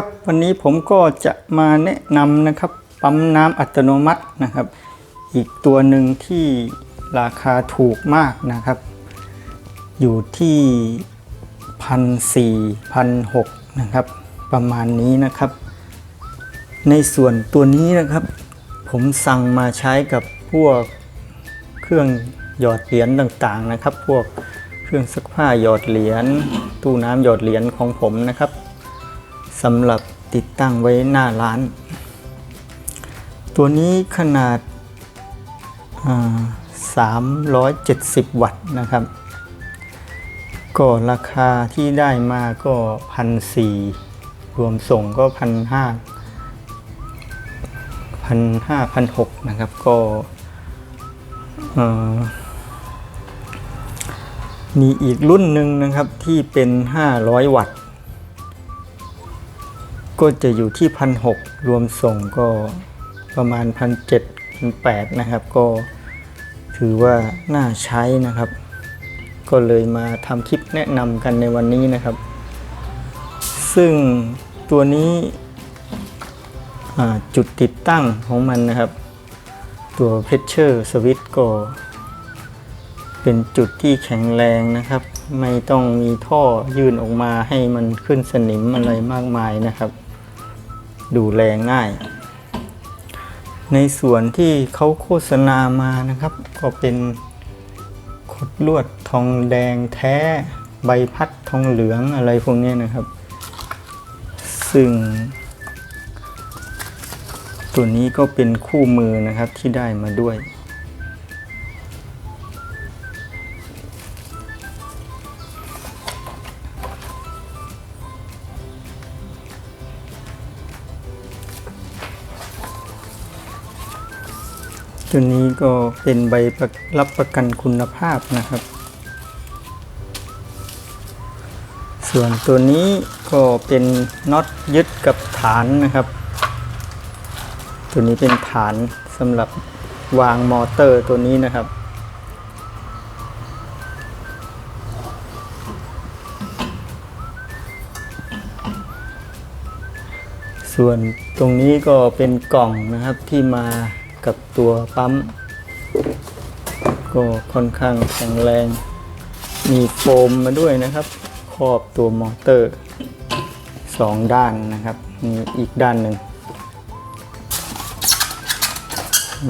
ครับวันนี้ผมก็จะมาแนะนำนะครับปั๊มน้ำอัตโนมัตินะครับ อีกตัวหนึ่งที่ราคาถูกมากนะครับ อยู่ที่พันสี่พันหกนะครับ ประมาณนี้นะครับ ในส่วนตัวนี้นะครับ ผมสั่งมาใช้กับพวกเครื่องหยอดเหรียญต่างๆนะครับ พวกเครื่องซักผ้าหยอดเหรียญตู้น้ำหยอดเหรียญของผมนะครับ สำหรับติดตั้งไว้หน้าร้าน ตัวนี้ขนาดา370 วัตต์นะครับ ก็ราคาที่ได้มาก็พันสี่รวมส่งก็พันห้าพันห้าพันหกนะครับก็มีอีกรุ่นหนึ่งนะครับที่เป็น 500 วัตต์ ก็จะอยู่ที่พันหกรวมส่งก็ประมาณพันเจ็ดพันแปดนะครับ ก็ถือว่าน่าใช้นะครับ ก็เลยมาทำคลิปแนะนำกันในวันนี้นะครับ ซึ่งตัวนี้จุดติดตั้งของมันนะครับ ตัวเพชเชอร์สวิตก็เป็นจุดที่แข็งแรงนะครับ ไม่ต้องมีท่อยื่นออกมาให้มันขึ้นสนิมอะไรมากมายนะครับ ดูแลง่าย ในส่วนที่เขาโฆษณามานะครับ ก็เป็นขดลวดทองแดงแท้ใบพัดทองเหลืองอะไรพวกนี้นะครับ ซึ่ง ตัวนี้ก็เป็นคู่มือนะครับที่ได้มาด้วย ตัวนี้ก็เป็นใบระรับประกันคุณภาพนะครับ ส่วนตัวนี้ก็เป็นน็อตยึดกับฐานนะครับ ตัวนี้เป็นฐานสำหรับวางมอเตอร์ตัวนี้นะครับส่วนตรงนี้ก็เป็นกล่องนะครับที่มา กับตัวปั๊ม ก็ค่อนข้างแข็งแรง มีโฟมมาด้วยนะครับ ครอบตัวมอเตอร์สองด้านนะครับ มีอีกด้านหนึ่ง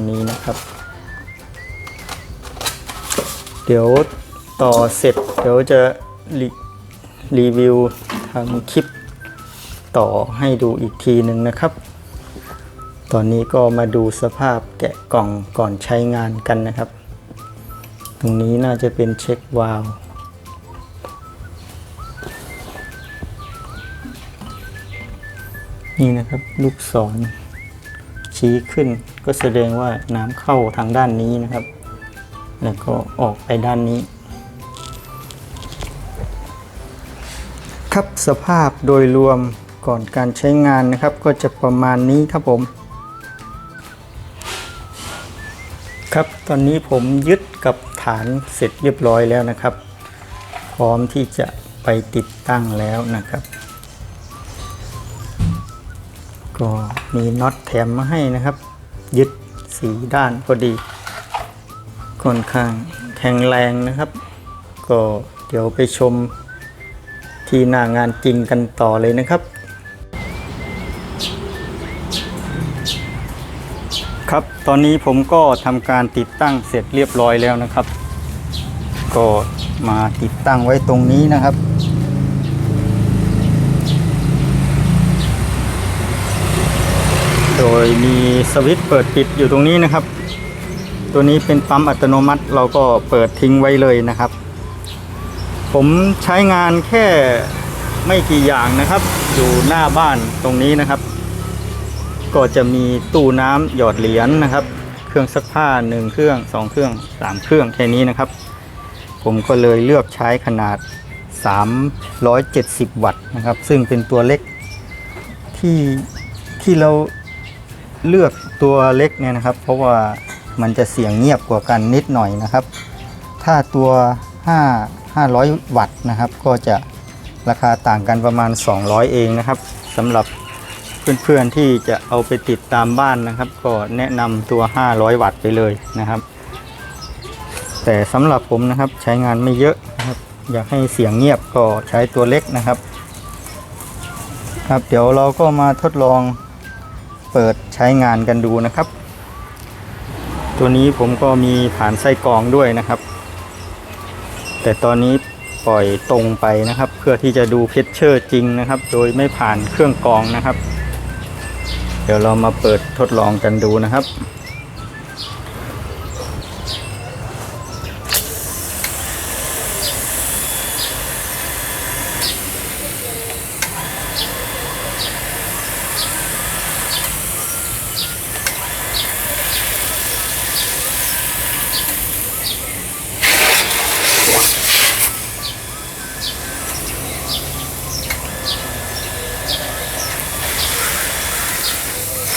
นี้นะครับ เดี๋ยวต่อเสร็จ เดี๋ยวจะรีรีวิวทำคลิปต่อให้ดูอีกทีหนึ่งนะครับ ตอนนี้ก็มาดูสภาพแกะกล่องก่อนใช้งานกันนะครับ ตรงนี้น่าจะเป็นเช็ควาล์วนี่นะครับลูกศรชี้ขึ้นก็แสดงว่าน้ำเข้าทางด้านนี้นะครับ แล้วก็ออกไปด้านนี้ ครับสภาพโดยรวมก่อนการใช้งานนะครับ ก็จะประมาณนี้ครับผม ครับตอนนี้ผมยึดกับฐานเสร็จเรียบร้อยแล้วนะครับ พร้อมที่จะไปติดตั้งแล้วนะครับ ก็มีน็อตแถมมาให้นะครับ ยึดสีด้านพอดีค่อนข้างแข็งแรงนะครับ ก็เดี๋ยวไปชมที่หน้างานจริงกันต่อเลยนะครับ ครับ ตอนนี้ผมก็ทำการติดตั้งเสร็จเรียบร้อยแล้วนะครับ ก็มาติดตั้งไว้ตรงนี้นะครับ โดยมีสวิตช์เปิดปิดอยู่ตรงนี้นะครับ ตัวนี้เป็นปั๊มอัตโนมัติเราก็เปิดทิ้งไว้เลยนะครับ ผมใช้งานแค่ไม่กี่อย่างนะครับ อยู่หน้าบ้านตรงนี้นะครับ ก็จะมีตู้น้ำหยอดเหรียญนะครับ เครื่องซักผ้าหนึ่งเครื่องสองเครื่องสามเครื่องแค่นี้นะครับ ผมก็เลยเลือกใช้ขนาด 370 วัตต์นะครับ ซึ่งเป็นตัวเล็กที่ที่เราเลือกตัวเล็กเนี่ยนะครับ เพราะว่ามันจะเสียงเงียบกว่ากันนิดหน่อยนะครับ ถ้าตัว 5 500 วัตต์นะครับ ก็จะราคาต่างกันประมาณ 200 เองนะครับสำหรับ เพื่อนๆที่จะเอาไปติดตามบ้านนะครับ ก็แนะนำตัว 500 วัตต์ไปเลยนะครับ แต่สำหรับผมนะครับใช้งานไม่เยอะนะครับ อยากให้เสียงเงียบก็ใช้ตัวเล็กนะครับ ครับเดี๋ยวเราก็มาทดลองเปิดใช้งานกันดูนะครับ ตัวนี้ผมก็มีผ่านไส้กรองด้วยนะครับ แต่ตอนนี้ปล่อยตรงไปนะครับ เพื่อที่จะดูเพชเชอร์จริงนะครับ โดยไม่ผ่านเครื่องกรองนะครับ เดี๋ยวเรามาเปิดทดลองกันดูนะครับ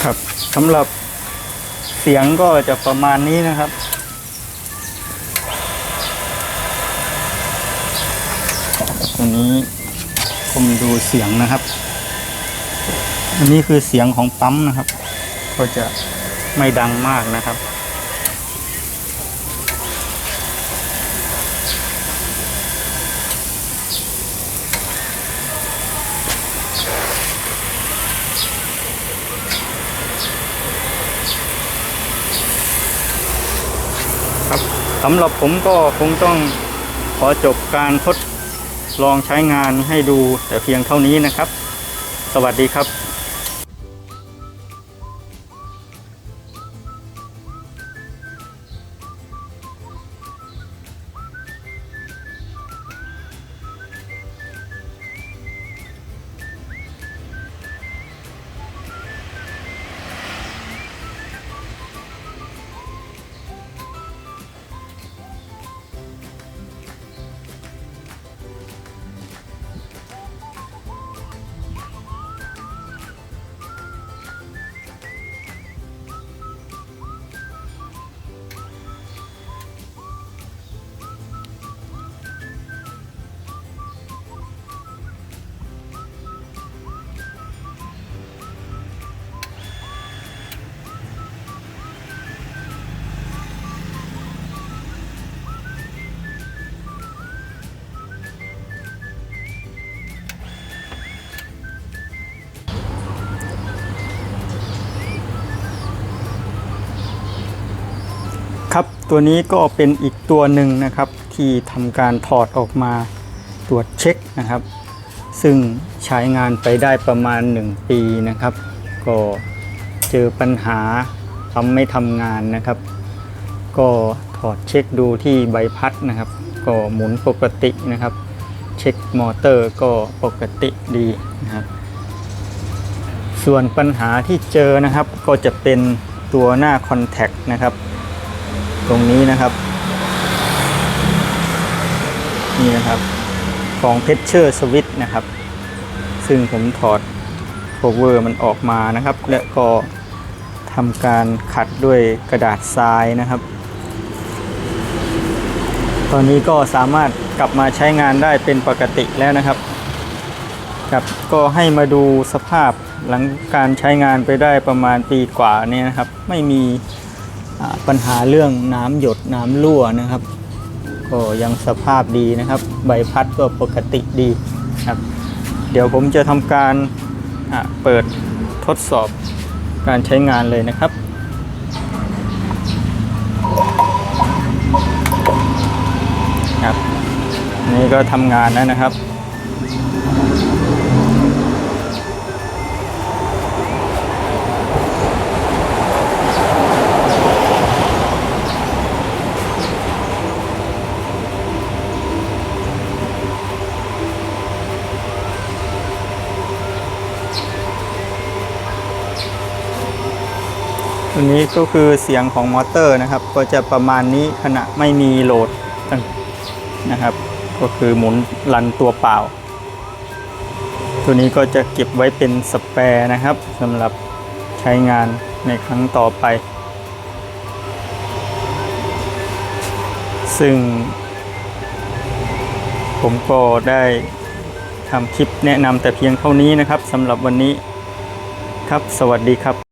ครับสำหรับเสียงก็จะประมาณนี้นะครับ ตัวนี้ผมดูเสียงนะครับ อันนี้คือเสียงของปั๊มนะครับ ก็จะไม่ดังมากนะครับ ครับสำหรับผมก็คงต้องขอจบการทดลองใช้งานให้ดูแต่เพียงเท่านี้นะครับ สวัสดีครับ ครับตัวนี้ก็เป็นอีกตัวหนึ่งนะครับที่ทำการถอดออกมาตรวจเช็คนะครับ ซึ่งใช้งานไปได้ประมาณ 1 ปีนะครับ ก็เจอปัญหาปั๊มไม่ทำงานนะครับ ก็ถอดเช็คดูที่ใบพัดนะครับ ก็หมุนปกตินะครับ เช็คมอเตอร์ก็ปกติดีนะครับ ส่วนปัญหาที่เจอนะครับก็จะเป็นตัวหน้าคอนแทคนะครับ ตรงนี้นะครับ นี่นะครับ ของ p พ s เชอร์สวิตนะครับ ซึ่งผมถอดโคเวอร์มันออกมานะครับ และก็ทำการขัดด้วยกระดาษทรายนะครับ ตอนนี้ก็สามารถกลับมาใช้งานได้เป็นปกติแล้วนะครับครับก็ให้มาดูสภาพหลังการใช้งานไปได้ประมาณปีกว่าเนี่ยนะครับ ไม่มี ปัญหาเรื่องน้ำหยดน้ำรั่วนะครับ ก็ยังสภาพดีนะครับ ใบพัดก็ปกติดีครับ เดี๋ยวผมจะทำการเปิดทดสอบการใช้งานเลยนะครับครับนนี่ก็ทำงานแล้วนะครับ ตัวนี้ก็คือเสียงของมอเตอร์นะครับ ก็จะประมาณนี้ขณะไม่มีโหลดนะครับ ก็คือหมุนรันตัวเปล่า ตัวนี้ก็จะเก็บไว้เป็นสแปร์นะครับสำหรับใช้งานในครั้งต่อไป ซึ่ง ผมก็ได้ทำคลิปแนะนำแต่เพียงเท่านี้นะครับสำหรับวันนี้ครับ สวัสดีครับ